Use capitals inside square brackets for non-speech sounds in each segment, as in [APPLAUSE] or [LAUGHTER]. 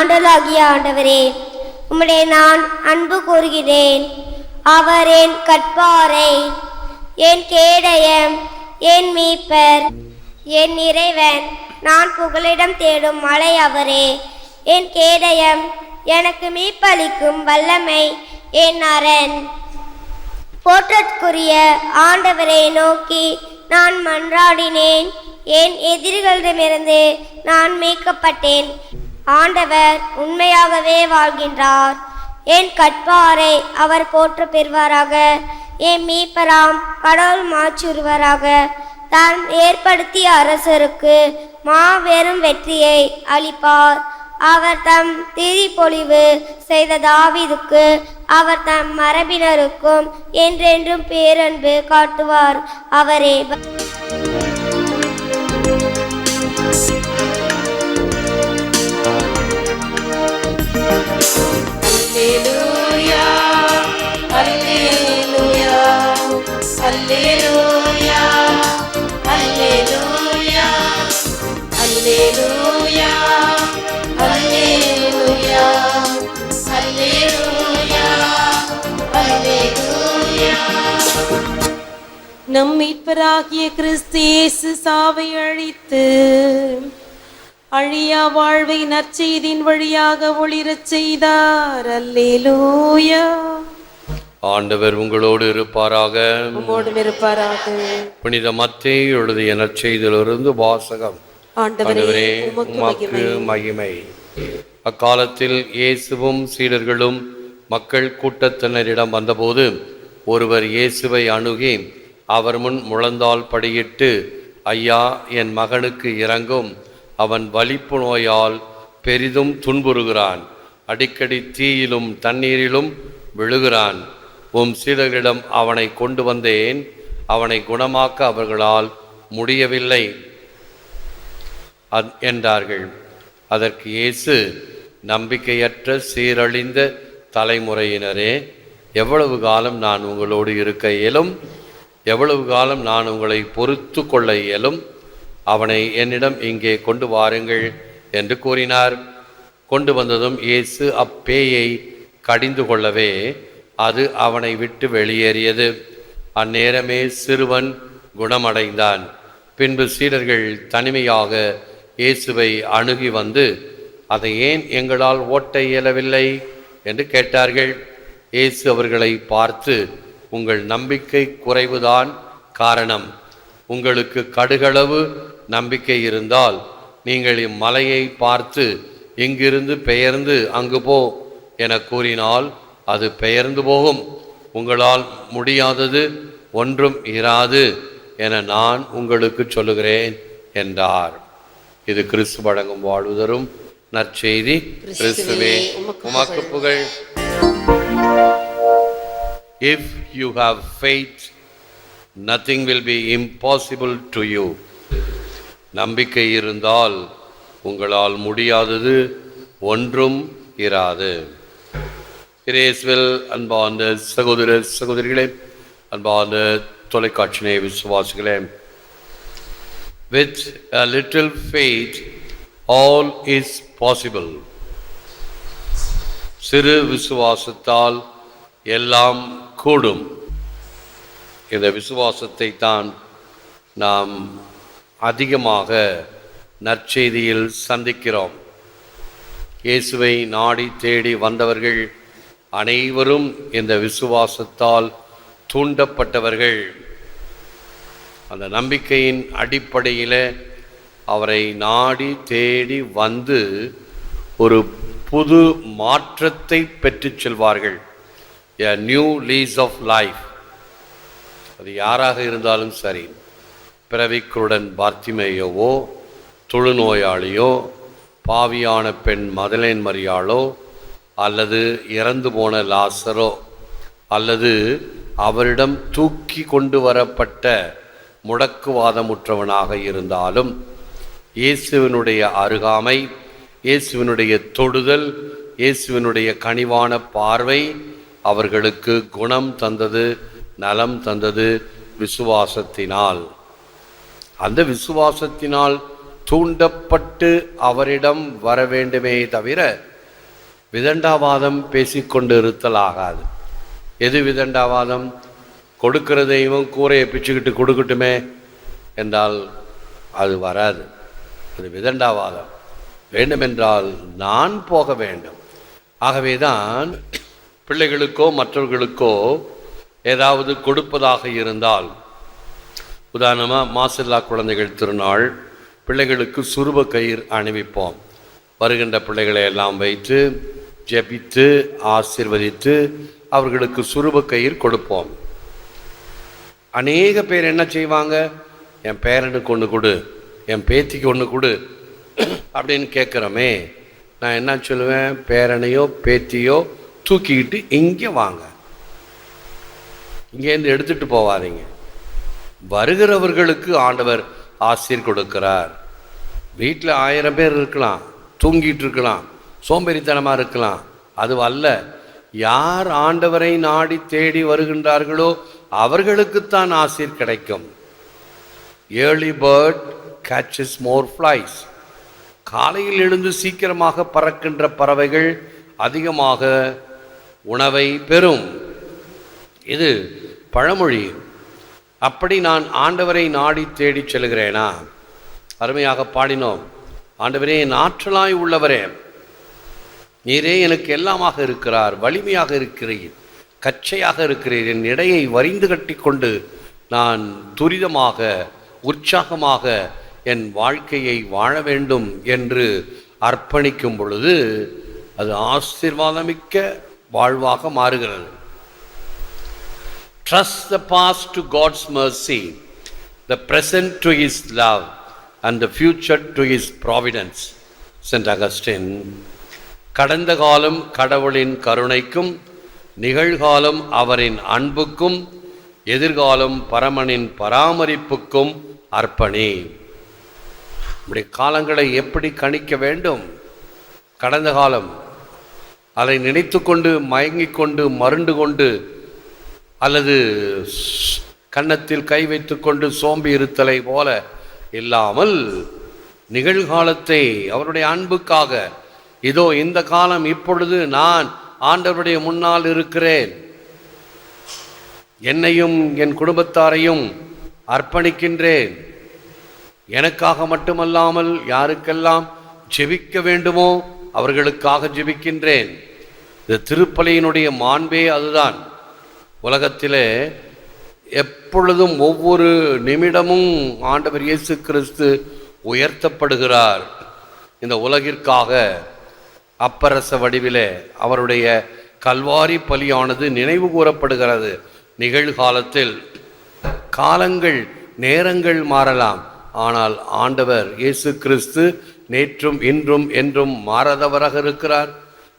ஆண்டலாகிய ஆண்டவரே உம்முடைய நான் அன்பு கூறுகிறேன். அவர் என் கற்பாரை என் கேடயம் என் மீப்பர் என் இறைவன். நான் புகழிடம் தேடும் மலை அவரே. என் கேடயம் எனக்கு மீட்பளிக்கும் வல்லமை என் அரண். போற்றற்குரிய ஆண்டவரை நோக்கி நான் மன்றாடினேன். என் எதிரிகளிடமிருந்து நான் மீட்கப்பட்டேன். ஆண்டவர் உண்மையாகவே வாழ்கின்றார். என் கற்பாரை அவர் போற்ற பெறுவாராக என் மீப்பராம் கடவுள் மாற்றுருவராக தான் ஏற்படுத்திய அரசருக்கு மாபெரும் வெற்றியை அளிப்பார். அவர் தம் திரிபொழிவு செய்த தாவீதுக்கு அவர் தம் மரபினருக்கும் என்றென்றும் பேரன்பு காட்டுவார். அவரே நம் மீட்பராகிய கிறிஸ்து இயேசு சாவை அழித்து அழியா வாழ்வை நற்செய்தின் வழியாக ஒளிரச் செய்தார். அல்லேலூயா. ஆண்டவர் உங்களோடு இருப்பாராக. உம்மோடும் இருப்பாராக. புனித மத்தேயு எழுதிய நற்செய்தியிலிருந்து வாசகம். ஆண்டவரே உமக்கு மகிமை. அக்காலத்தில் இயேசுவும் சீடர்களும் மக்கள் கூட்டத்தினரிடம் வந்தபோது ஒருவர் இயேசுவை அணுகி அவர் முன் முழந்தால் படியிட்டு ஐயா என் மகனுக்கு இறங்கும் அவன் வலிப்பு நோயால் பெரிதும் துன்புறுகிறான். அடிக்கடி தீயிலும் தண்ணீரிலும் விழுகிறான். உம் சீடர்களிடம் அவனை கொண்டு வந்தேன். அவனை குணமாக்க அவர்களால் முடியவில்லை. என்றார்கள். அதற்கு இயேசு நம்பிக்கையற்ற சீரழிந்த தலைமுறையினரே எவ்வளவு காலம் நான் உங்களோடு இருக்க இயலும் எவ்வளவு காலம் நான் உங்களை பொறுத்து கொள்ள இயலும் அவனை என்னிடம் இங்கே கொண்டு வாருங்கள் என்று கூறினார். கொண்டு வந்ததும் இயேசு அப்பேயை கடிந்து கொள்ளவே அது அவனை விட்டு வெளியேறியது. அந்நேரமே சிறுவன் குணமடைந்தான். பின்பு சீடர்கள் தனிமையாக இயேசுவை அணுகி வந்து அதை ஏன் எங்களால் ஓட்ட இயலவில்லை? என்று கேட்டார்கள். இயேசு அவர்களை பார்த்து உங்கள் நம்பிக்கை குறைவுதான் காரணம். உங்களுக்கு கடுகளவு நம்பிக்கை இருந்தால் நீங்கள் இம்மலையை பார்த்து இங்கிருந்து பெயர்ந்து அங்கு போ என கூறினால் அது பெயர்ந்து போகும். உங்களால் முடியாதது ஒன்றும் இராது என நான் உங்களுக்கு சொல்லுகிறேன் என்றார். இது கிறிஸ்து வழங்கும் வாழ்வுதரும் நற்செய்தி. கிறிஸ்துவே உமக்கு புகழ். If you have faith nothing will be impossible to you நம்பிக்கை இருந்தால் உங்களால் முடியாதது ஒன்றும் இராது. இரேஸ்வல் அன்பார்ந்த சகோதர சகோதரிகளே அன்பார்ந்த தொலைக்காட்சியினை விசுவாசிகளே with a little faith all is possible சிறு விசுவாசத்தால் எல்லாம் கூடும். இந்த விசுவாசத்தை தான் நாம் அதிகமாக நற்செய்தியில் சந்திக்கிறோம். இயேசுவை நாடி தேடி வந்தவர்கள் அனைவரும் இந்த விசுவாசத்தால் தூண்டப்பட்டவர்கள். அந்த நம்பிக்கையின் அடிப்படையில் அவரை நாடி தேடி வந்து ஒரு புது மாற்றத்தை பெற்றுச் செல்வார்கள். A new lease of life அது யாராக இருந்தாலும் சரி. பிறவிக்குருடன் பார்த்திமேயவோ தொழுநோயாளியோ பாவியான பெண் மதலேன் மரியாளோ அல்லது இறந்து போன லாசரோ அல்லது அவரிடம் தூக்கி கொண்டு வரப்பட்ட முடக்குவாதமுற்றவனாக இருந்தாலும் இயேசுவினுடைய அருகாமை இயேசுவினுடைய தொடுதல் இயேசுவினுடைய கனிவான பார்வை அவர்களுக்கு குணம் தந்தது நலம் தந்தது விசுவாசத்தினால். அந்த விசுவாசத்தினால் தூண்டப்பட்டு அவரிடம் வர வேண்டுமே தவிர விதண்டாவாதம் பேசிக்கொண்டு இருத்தல் ஆகாது எது விதண்டாவாதம்? கொடுக்கிற தெய்வம் கூரையை பிச்சுக்கிட்டு கொடுக்கட்டுமே என்றால் அது வராது. அது விதண்டாவாதம். வேண்டுமென்றால் நான் போக வேண்டும். ஆகவேதான் பிள்ளைகளுக்கோ மற்றவர்களுக்கோ ஏதாவது கொடுப்பதாக இருந்தால் உதாரணமாக மாசில்லா குழந்தைகள் திருநாள் பிள்ளைகளுக்கு சுருப கயிறு அணிவிப்போம். வருகின்ற பிள்ளைகளை எல்லாம் வைத்து ஜெபித்து ஆசிர்வதித்து அவர்களுக்கு சுருப கயிறு கொடுப்போம். அநேக பேர் என்ன செய்வாங்க? என் பேரனுக்கு ஒன்று கொடு என் பேத்திக்கு ஒன்று கொடு [CLEARS THROAT] அப்படின்னு கேட்குறோமே. நான் என்ன சொல்லுவேன்? பேரனையோ பேத்தியோ தூக்கிக்கிட்டு இங்கே வாங்க. இங்கேருந்து எடுத்துகிட்டு போவாதீங்க. வருகிறவர்களுக்கு ஆண்டவர் ஆசீர் கொடுக்கிறார். வீட்டில் ஆயிரம் பேர் இருக்கலாம் தூங்கிட்டு இருக்கலாம் சோம்பேறித்தனமாக இருக்கலாம். அது அல்ல யார் ஆண்டவரை நாடி தேடி வருகின்றார்களோ அவர்களுக்குத்தான் ஆசீர் கிடைக்கும். Early bird catches more flies காலையில் எழுந்து சீக்கிரமாக பறக்கின்ற பறவைகள் அதிகமாக உணவை பெறும். இது பழமொழி. அப்படி நான் ஆண்டவரை நாடி தேடிச் செல்கிறேனா? அருமையாக பாடினோம். ஆண்டவரே என் ஆற்றலாய் உள்ளவரே நீரே எனக்கு எல்லாமாக இருக்கிறார். வலிமையாக இருக்கிறீர். கச்சையாக இருக்கிறீர். என் இடையை வரிந்து கட்டி கொண்டு நான் துரிதமாக உற்சாகமாக என் வாழ்க்கையை வாழ வேண்டும் என்று அர்ப்பணிக்கும் பொழுது அது ஆசீர்வாதமிக்க வாழ்வாக மாறுகிறது. Trust the past to God's mercy the present to his love and the future to his providence saint Augustine கடந்த காலம் கடவுளின் கருணைக்கும் நிகழ்காலம் அவரின் அன்புக்கும் எதிர்காலம் பரமனின் பராமரிப்புக்கும் அர்ப்பணி. இப்படி காலங்களை எப்படி கணிக்க வேண்டும்? கடந்த காலம் அதை நினைத்து கொண்டு மயங்கிக் கொண்டு மருண்டு கொண்டு அல்லது கன்னத்தில் கை வைத்துக்கொண்டு சோம்பி இருத்தலை போல இல்லாமல் நிகழ்காலத்தை அவருடைய அன்புக்காக இதோ இந்த காலம் இப்பொழுது நான் ஆண்டவருடைய முன்னால் இருக்கிறேன். என்னையும் என் குடும்பத்தாரையும் அர்ப்பணிக்கின்றேன். எனக்காக மட்டுமல்லாமல் யாருக்கெல்லாம் ஜெபிக்க வேண்டுமோ அவர்களுக்காக ஜெபிக்கின்றேன். இந்த திருப்பலியினுடைய மாண்பே அதுதான். உலகத்திலே எப்பொழுதும் ஒவ்வொரு நிமிடமும் ஆண்டவர் இயேசு கிறிஸ்து உயர்த்தப்படுகிறார். இந்த உலகிற்காக அப்பரச வடிவிலே அவருடைய கல்வாரி பலியானது நினைவு கூறப்படுகிறது. நிகழ்காலத்தில் காலங்கள் நேரங்கள் மாறலாம். ஆனால் ஆண்டவர் இயேசு கிறிஸ்து நேற்றும் இன்றும் என்றும் மாறாதவராக இருக்கிறார்.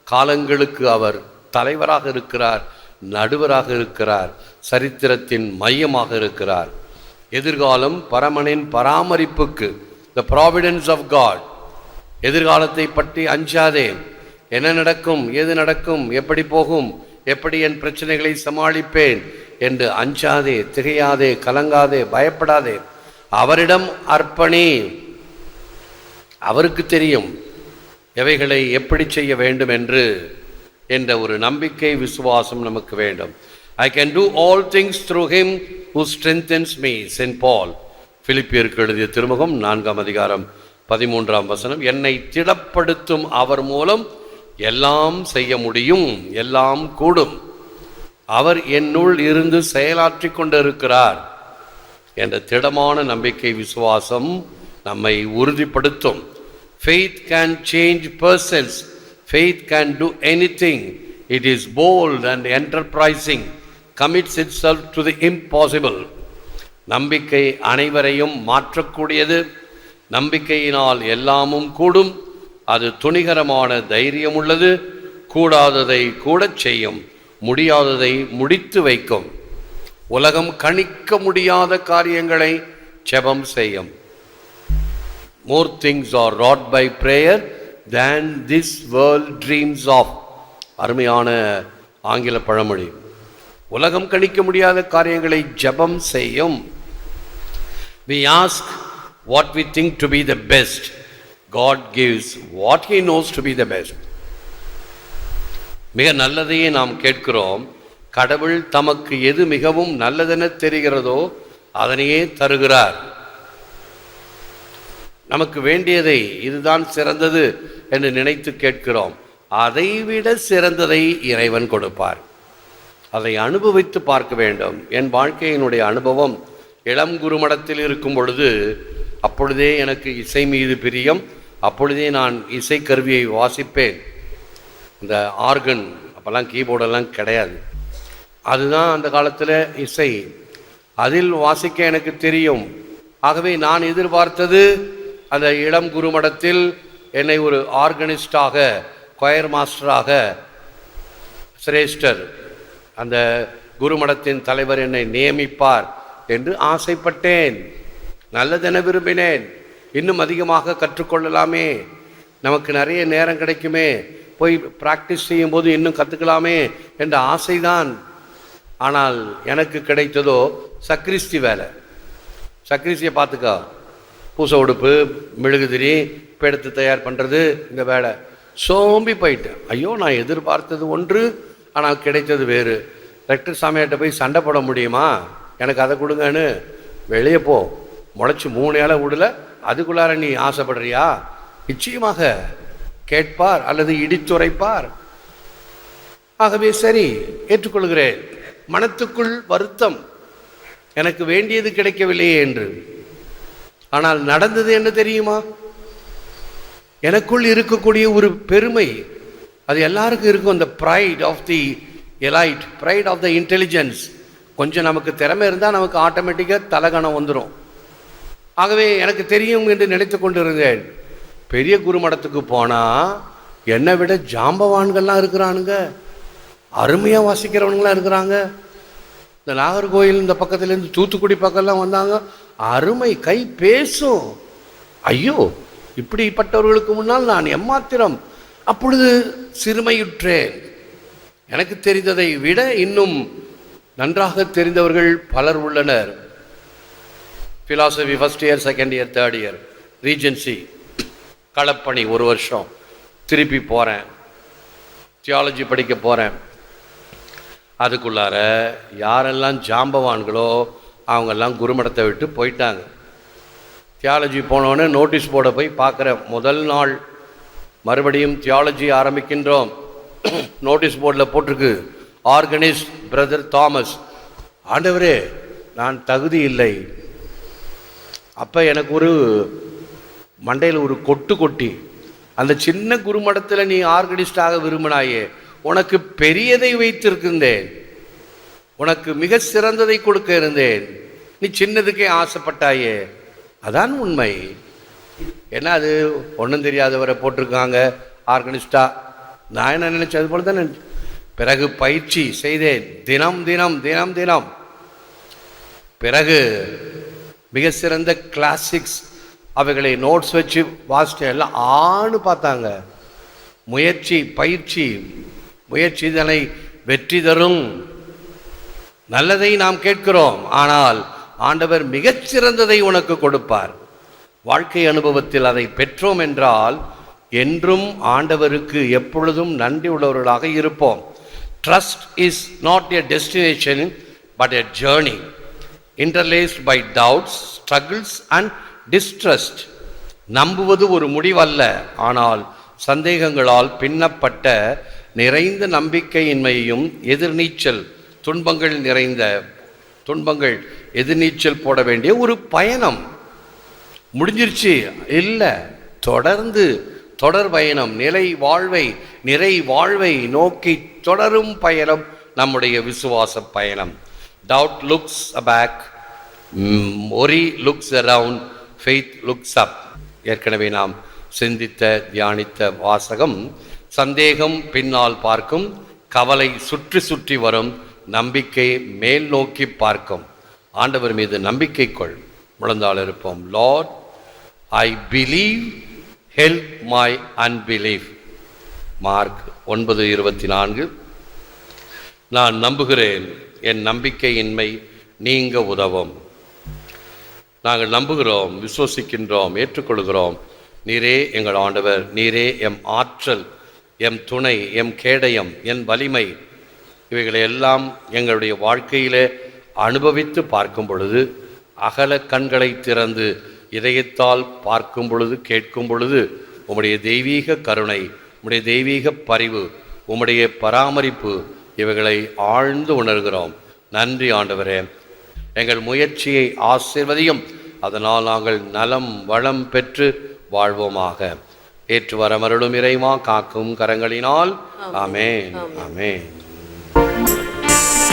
காலங்களுக்கு அவர் தலைவராக இருக்கிறார் நடுவராக இருக்கிறார் சரித்திரத்தின் மையமாக இருக்கிறார். எதிர்காலம் பரமனின் பராமரிப்புக்கு த ப்ராவிடன்ஸ் ஆஃப் காட் எதிர்காலத்தை பற்றி அஞ்சாதே. என்ன நடக்கும் எது நடக்கும் எப்படி போகும் எப்படி என் பிரச்சனைகளை சமாளிப்பேன் என்று அஞ்சாதே திகையாதே கலங்காதே பயப்படாதே. அவரிடம் அர்ப்பணி. அவருக்கு தெரியும். எவைகளை எப்படி செய்ய வேண்டும் என்று என்ற ஒரு நம்பிக்கை விசுவாசம் நமக்கு வேண்டும். I can do all things through him who strengthens me saint Paul பிலிப்பியருக்கு எழுதிய திருமுகம் நான்காம் அதிகாரம் பதிமூன்றாம் வசனம். என்னை திடப்படுத்தும் அவர் மூலம் எல்லாம் செய்ய முடியும் எல்லாம் கூடும். அவர் என்னுள் இருந்து செயலாற்றி கொண்டிருக்கிறார் என்ற திடமான நம்பிக்கை விசுவாசம் நம்மை உறுதிப்படுத்தும். Faith can change persons faith can do anything it is bold and enterprising commits itself to the impossible நம்பிக்கை அனைவரையும் மாற்றக்கூடியது. நம்பிக்கையினால் எல்லாமும் கூடும். அது துணிகரமான தைரியம் உள்ளது. கூடாததை கூடச் செய்யும். முடியாததை முடித்து வைக்கும். உலகம் கணிக்க முடியாத காரியங்களை செபம் செய்யும். More things are wrought by prayer than this world dreams of அருமையான ஆங்கில பழமொழி. உலகம் கணிக்க முடியாத காரியங்களை ஜெபம் செய்யும். We ask what we think to be the best God gives what he knows to be the best மிக நல்லதையே நாம் கேட்கிறோம். கடவுள் தமக்கு எது மிகவும் நல்லதென தெரிகிறதோ அதனையே தருகிறார். நமக்கு வேண்டியதை இதுதான் சிறந்தது என்று நினைத்து கேட்கிறோம். அதைவிட சிறந்ததை இறைவன் கொடுப்பார். அதை அனுபவித்து பார்க்க வேண்டும். என் வாழ்க்கையினுடைய அனுபவம் இளம் குருமடத்தில் இருக்கும் பொழுது அப்பொழுதே எனக்கு இசை மீது பிரியம். அப்பொழுதே நான் இசை கருவியை வாசிப்பேன். இந்த ஆர்கன் அப்போல்லாம் கீபோர்டெல்லாம் கிடையாது. அதுதான் அந்த காலத்தில் இசை. அதில் வாசிக்க எனக்கு தெரியும். ஆகவே நான் எதிர்பார்த்தது அந்த இளம் குருமடத்தில் என்னை ஒரு ஆர்கனிஸ்டாக கொயர் மாஸ்டராக சிரேஷ்டர் அந்த குருமடத்தின் தலைவர் என்னை நியமிப்பார் என்று ஆசைப்பட்டேன். நல்லதென விரும்பினேன். இன்னும் அதிகமாக கற்றுக்கொள்ளலாமே. நமக்கு நிறைய நேரம் கிடைக்குமே. போய் ப்ராக்டிஸ் செய்யும்போது இன்னும் கற்றுக்கலாமே என்ற ஆசைதான். ஆனால் எனக்கு கிடைத்ததோ சக்ரிஸ்தி வேலை. சக்ரிஸ்தியை பார்த்துக்கோ. பூசை உடுப்பு மெழுகுதிரி பெடுத்து தயார் பண்ணுறது இந்த வேலை. சோம்பி போயிட்டேன். ஐயோ நான் எதிர்பார்த்தது ஒன்று ஆனால் கிடைத்தது வேறு. ரெக்டர் சாமியாட்ட போய் சண்டை போட முடியுமா? எனக்கு அதை கொடுங்கன்னு. வெளியே போ. முளைச்சி மூணு இலை விடல அதுக்குள்ளார நீ ஆசைப்படுறியா? நிச்சயமாக. கேட்பார் அல்லது இடித்துரைப்பார். ஆகவே சரி ஏற்றுக்கொள்கிறேன். மனத்துக்குள் வருத்தம். எனக்கு வேண்டியது கிடைக்கவில்லையே என்று. ஆனால் நடந்தது என்ன தெரியுமா? எனக்குள் இருக்கக்கூடிய ஒரு பெருமை அது எல்லாருக்கும் இருக்கும். அந்த pride of the elite pride of the intelligence கொஞ்சம் நமக்கு திறமை இருந்தால் நமக்கு ஆட்டோமேட்டிக்காக தலகணம் வந்துடும் ஆகவே எனக்கு தெரியும் என்று நினைத்து கொண்டிருந்தேன். பெரிய குருமடத்துக்கு போனால் என்னை விட ஜாம்பவான்கள்லாம் இருக்கிறானுங்க. அருமையாக வாசிக்கிறவனுங்களாம் இருக்கிறாங்க. இந்த நாகர்கோயில் இந்த பக்கத்துலேருந்து தூத்துக்குடி பக்கம்லாம் வந்தாங்க. அருமை கை பேசும். ஐயோ இப்படிப்பட்டவர்களுக்கு முன்னால் நான் எம்மாத்திரம் அப்பொழுது சிறுமையுற்றேன். எனக்கு தெரிந்ததை விட இன்னும் நன்றாக தெரிந்தவர்கள் பலர் உள்ளனர். Philosophy first year second year third year regency களப்பணி ஒரு வருஷம் திருப்பி போகிறேன் தியாலஜி படிக்க போகிறேன் அதுக்குள்ளார யாரெல்லாம் ஜாம்பவான்களோ அவங்கெல்லாம் குருமடத்தை விட்டு போயிட்டாங்க. தியாலஜி போனோடனே நோட்டீஸ் போர்டை போய் பார்க்குற முதல் நாள் மறுபடியும் தியாலஜி ஆரம்பிக்கின்றோம். நோட்டீஸ் போர்டில் போட்டிருக்கு ஆர்கனிஸ்ட் பிரதர் தாமஸ் ஆண்டவரே நான் தகுதி இல்லை. அப்போ எனக்கு ஒரு மண்டையில் ஒரு கொட்டு கொட்டி அந்த சின்ன குருமடத்தில் நீ ஆர்கனிஸ்டாக விரும்பினாயே உனக்கு பெரியதை வைத்திருக்கின்றேன். உனக்கு மிக சிறந்ததை கொடுக்க இருந்தேன். நீ சின்னதுக்கே ஆசைப்பட்டாயே. அதான் உண்மை. ஏன்னா அது? ஒன்றும் தெரியாதவரை போட்டிருக்காங்க ஆர்கனிஸ்டா. நான் என்ன நினச்சேன் அது போல தான்? நினைச்சேன் பிறகு பயிற்சி செய்தேன். தினம் தினம் தினம் தினம். பிறகு மிக சிறந்த கிளாசிக்ஸ் அவைகளை நோட்ஸ் வச்சு வாசிட்டேன் எல்லாம் ஆணு பார்த்தாங்க. முயற்சி பயிற்சி முயற்சி இதனை வெற்றி தரும். நல்லதை நாம் கேட்கிறோம் ஆனால் ஆண்டவர் மிகச்சிறந்ததை உனக்கு கொடுப்பார். வாழ்க்கை அனுபவத்தில் அதை பெற்றோம் என்றால் என்றும் ஆண்டவருக்கு எப்பொழுதும் நன்றி உள்ளவர்களாக இருப்போம். Trust is not a destination but a journey interlaced by doubts struggles and distrust நம்புவது ஒரு முடிவல்ல ஆனால் சந்தேகங்களால் பின்னப்பட்ட நிறைந்த நம்பிக்கையின்மையையும் எதிர்நீச்சல். துன்பங்கள் நிறைந்த துன்பங்கள் எதிர்நீச்சல் போட வேண்டிய ஒரு பயணம். முடிஞ்சிருச்சு. இல்லை தொடர்ந்து தொடர் பயணம் நிலை வாழ்வை நிறை வாழ்வை நோக்கி தொடரும் பயணம் நம்முடைய விசுவாச பயணம். Doubt looks back worry looks around faith looks up ஏற்கனவே நாம் சிந்தித்த தியானித்த வாசகம் சந்தேகம் பின்னால் பார்க்கும் கவலை சுற்றி சுற்றி வரும் நம்பிக்கை மேல் நோக்கி பார்க்கும். ஆண்டவர் மீது நம்பிக்கை கொள் முழந்தால் இருப்போம். Lord I believe help my unbelief Mark ஒன்பது இருபத்தி நான்கு நான் நம்புகிறேன். என் நம்பிக்கையின்மை நீங்க உதவும். நாங்கள் நம்புகிறோம் விசுவசிக்கின்றோம் ஏற்றுக்கொள்கிறோம். நீரே எங்கள் ஆண்டவர். நீரே எம் ஆற்றல் எம் துணை எம் கேடயம் என் வலிமை. இவைகளை எல்லாம் எங்களுடைய வாழ்க்கையிலே அனுபவித்து பார்க்கும் பொழுது அகல கண்களை திறந்து இதயத்தால் பார்க்கும் பொழுது கேட்கும் பொழுது உம்முடைய தெய்வீக கருணை உம்முடைய தெய்வீக பரிவு உம்முடைய பராமரிப்பு இவைகளை ஆழ்ந்து உணர்கிறோம். நன்றி ஆண்டவரே. எங்கள் முயற்சியை ஆசிர்வதியும். அதனால் நாங்கள் நலம் வளம் பெற்று வாழ்வோமாக. ஏற்று வரமருளும் இறைவா காக்கும் கரங்களினால். ஆமென். ஆமென்.